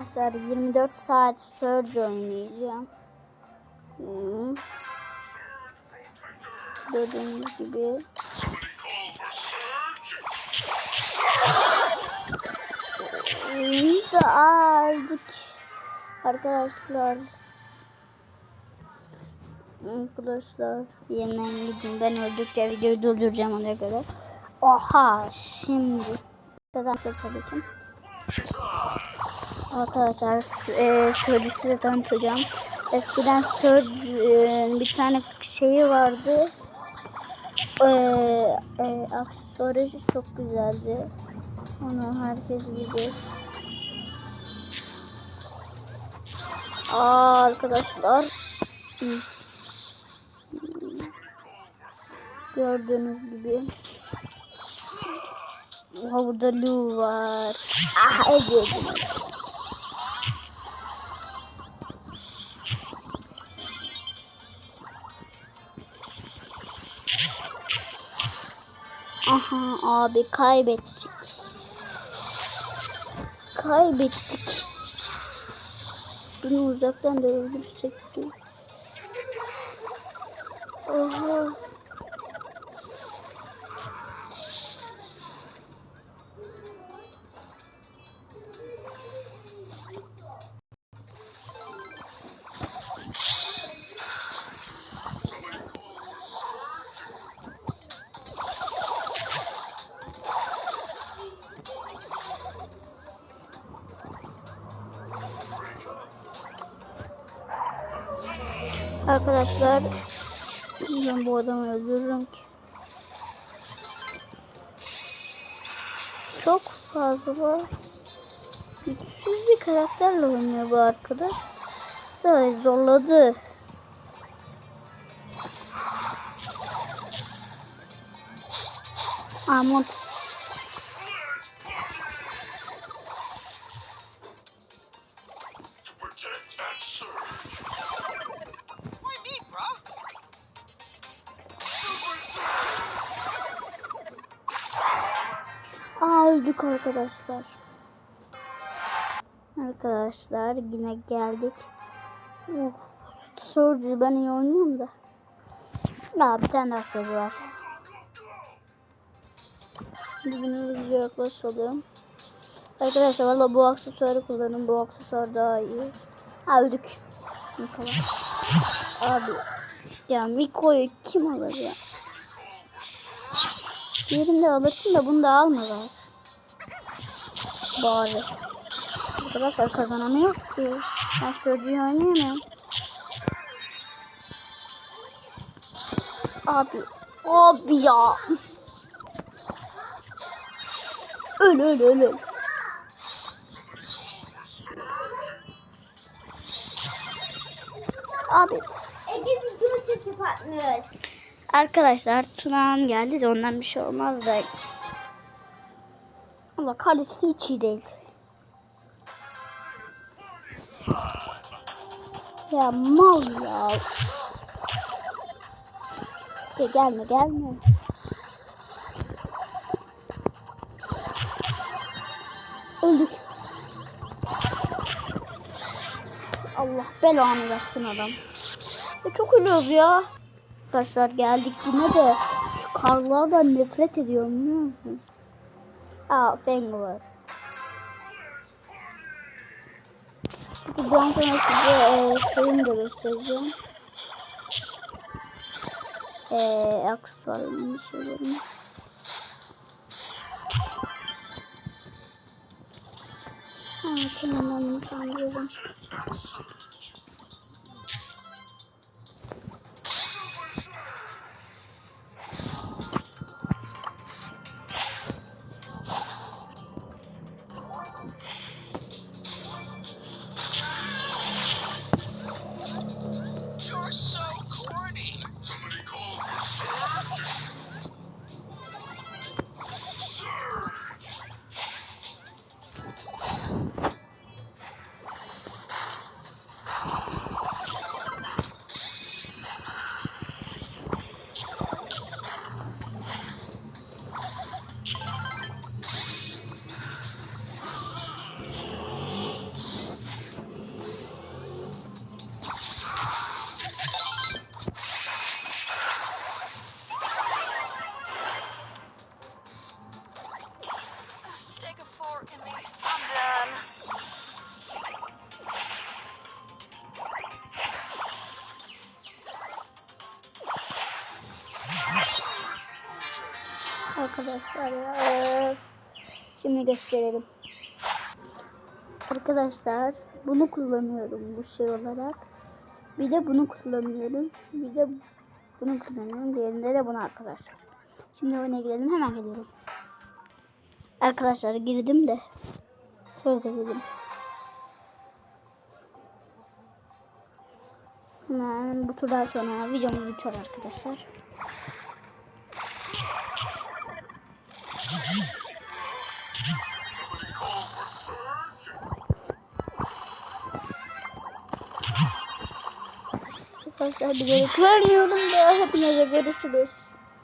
Arkadaşlar 24 saat Surge oynayacağım. Hmm. Gördüğünüz gibi. Da aldık. Arkadaşlar. Arkadaşlar yeniden gidin. Ben öldükçe videoyu durduracağım ona göre. Oha şimdi. Zaten tabii ki. Arkadaşlar e, Surge'ü size tanıtacağım. Eskiden Surge e, bir tane şeyi vardı. E, e, aksesuarı çok güzeldi. Onu herkes bilir. Aa, arkadaşlar. Gördüğünüz gibi. Oha burada Lu var. Ah Ege. Aha abi kaybettik. Kaybettik. Bunu uzaktan da öldürecekti. Oha. Arkadaşlar ben bu adamı öldürürüm ki. Çok fazla güçsüz bir karakterle oynuyor bu arkadaş. Böyle zorladı. Amut. Öldük arkadaşlar. Arkadaşlar yine geldik. Of, Surge'ü ben iyi oynuyorum da. Ya bir tane daha soru var. Hızlıca yaklaşalım. Arkadaşlar valla bu aksesuarı kullanın. Bu aksesuar daha iyi. Öldük. Bakalım. Abi. Ya Miko'yu kim alır ya? Yerinde alırsın da bunu da alma. Bari. Arkadaşlar kazanamıyor ki. Ben çocuğu oynayamıyorum. Abi. Abi ya. Öl öl öl öl. Abi. Atmış. Arkadaşlar Tunağan geldi de ondan bir şey olmaz da. Ama kalesi hiç iyi değil. Ya mal ya. Ya gelme gelme. Öldük. Allah belanı versin adam. Ya çok ölüyoruz ya. Arkadaşlar geldik yine de şu karlardan nefret ediyorum biliyor musunuz? Feng var. Buradan sonra size e, şeyimi de göstereceğim. Eee aksesuarlarını şeylerini. Ha tamam ben arkadaşlar. Şimdi gösterelim. Arkadaşlar bunu kullanıyorum bu şey olarak. Bir de bunu kullanıyorum. Bir de bunu kullanıyorum. Diğerinde de bunu arkadaşlar. Şimdi oyuna girelim. Hemen geliyorum. Arkadaşlar girdim de. Sözde girdim. Hemen bu turdan sonra videomuz bitiyor arkadaşlar. Arkadaşlar bir yere kullanıyorum da hepinize görüşürüz.